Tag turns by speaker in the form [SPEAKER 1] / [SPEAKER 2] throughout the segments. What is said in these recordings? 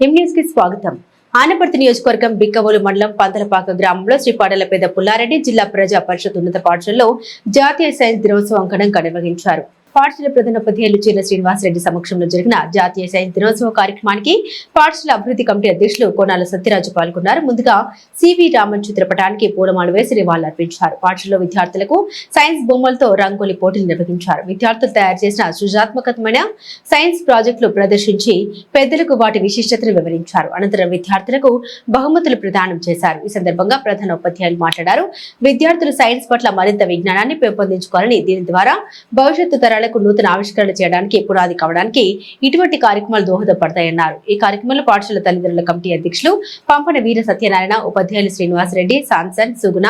[SPEAKER 1] కి స్వాగతం. ఆనపర్తి నియోజకవర్గం బిక్కవోలు మండలం పంతలపాక గ్రామంలో శ్రీపాడల పెద్ద పుల్లారెడ్డి జిల్లా ప్రజా పరిషత్ ఉన్నత పాఠశాలలో జాతీయ సైన్స్ దినోత్సవం ఘనంగా నిర్వహించారు. పాఠశాల ప్రధానోపాధ్యాయులు చీల శ్రీనివాసరెడ్డి సమక్షంలో జరిగిన జాతీయ సైన్స్ దినోత్సవ కార్యక్రమానికి పాఠశాల అభివృద్ధి కమిటీ అధ్యక్షులు కోనాల సత్యరాజు పాల్గొన్నారు. ముందుగా సివి రామన్ చిత్రపటానికి పూలమాల వేసి నివాళులర్పించారు పాఠశాలలో విద్యార్థులకు సైన్స్ బొమ్మలతో రంగోలి పోటీలు నిర్వహించారు. విద్యార్థులు తయారు చేసిన సృజనాత్మకమైన సైన్స్ ప్రాజెక్టులు ప్రదర్శించి పెద్దలకు వాటి విశిష్టతను వివరించారు. అనంతరం విద్యార్థులకు బహుమతులు ప్రదానం చేశారు. ఈ సందర్భంగా ప్రధాన ఉపాధ్యాయులు మాట్లాడారు. విద్యార్థులు సైన్స్ పట్ల మరింత విజ్ఞానాన్ని పెంపొందించుకోవాలని దీని ద్వారా భవిష్యత్తు తరాలకు నూతన ఆవిష్కరణ చేయడానికి పునాది కావడానికి ఇటువంటి కార్యక్రమాలు దోహదపడతాయన్నారు. ఈ కార్యక్రమంలో పాఠశాల తల్లిదండ్రుల కమిటీ అధ్యక్షులు పంపన వీర సత్యనారాయణ ఉపాధ్యాయులు శ్రీనివాసరెడ్డి సాన్సన్ సుగుణ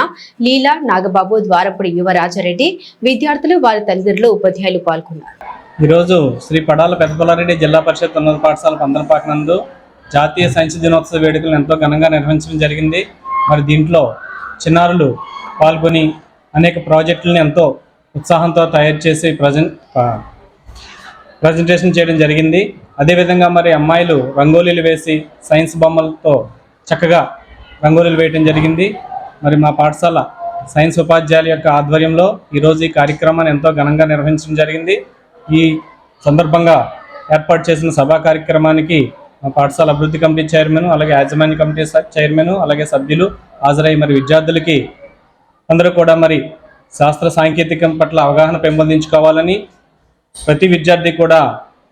[SPEAKER 1] లీలా నాగబాబు ద్వారపుడి యువరాజారెడ్డి విద్యార్థులు వారి తల్లిదండ్రులు ఉపాధ్యాయులు పాల్గొన్నారు.
[SPEAKER 2] ఈరోజు శ్రీ పడాల పెద్దపల్లారెడ్డి జిల్లా పరిషత్ ఉన్నత పాఠశాల పందలపాక నందు జాతీయ సైన్స్ దినోత్సవ వేడుకలను ఎంతో ఘనంగా నిర్వహించడం జరిగింది. మరి దీంట్లో చిన్నారులు పాల్గొని అనేక ప్రాజెక్టులను ఎంతో ఉత్సాహంతో తయారు చేసి ప్రజెంట్ ప్రజెంటేషన్ చేయడం జరిగింది. అదేవిధంగా మరి అమ్మాయిలు రంగోలీలు వేసి సైన్స్ బొమ్మలతో చక్కగా రంగోలీలు వేయడం జరిగింది. మరి మా పాఠశాల సైన్స్ ఉపాధ్యాయుల యొక్క ఆధ్వర్యంలో ఈరోజు ఈ కార్యక్రమాన్ని ఎంతో ఘనంగా నిర్వహించడం జరిగింది. ఈ సందర్భంగా ఏర్పాటు చేసిన సభా కార్యక్రమానికి మా పాఠశాల అభివృద్ధి కమిటీ చైర్మన్ అలాగే యాజమాన్య కమిటీ చైర్మన్ అలాగే సభ్యులు హాజరై మరి విద్యార్థులకి అందరూ కూడా మరి శాస్త్ర సాంకేతికం పట్ల అవగాహన పెంపొందించుకోవాలని ప్రతి విద్యార్థి కూడా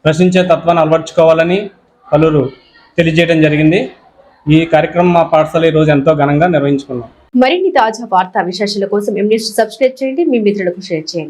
[SPEAKER 2] ప్రశ్నించే తత్వాన్ని అలవర్చుకోవాలని పలువురు తెలియజేయడం జరిగింది. ఈ కార్యక్రమం మా పాఠశాల ఈరోజు ఎంతో ఘనంగా నిర్వహించుకున్నాం.
[SPEAKER 1] మరిన్ని తాజా వార్తా విశేషాల కోసం ఎంఎస్ సబ్స్క్రైబ్ చేయండి. మీ మిత్రులకు షేర్ చేయండి.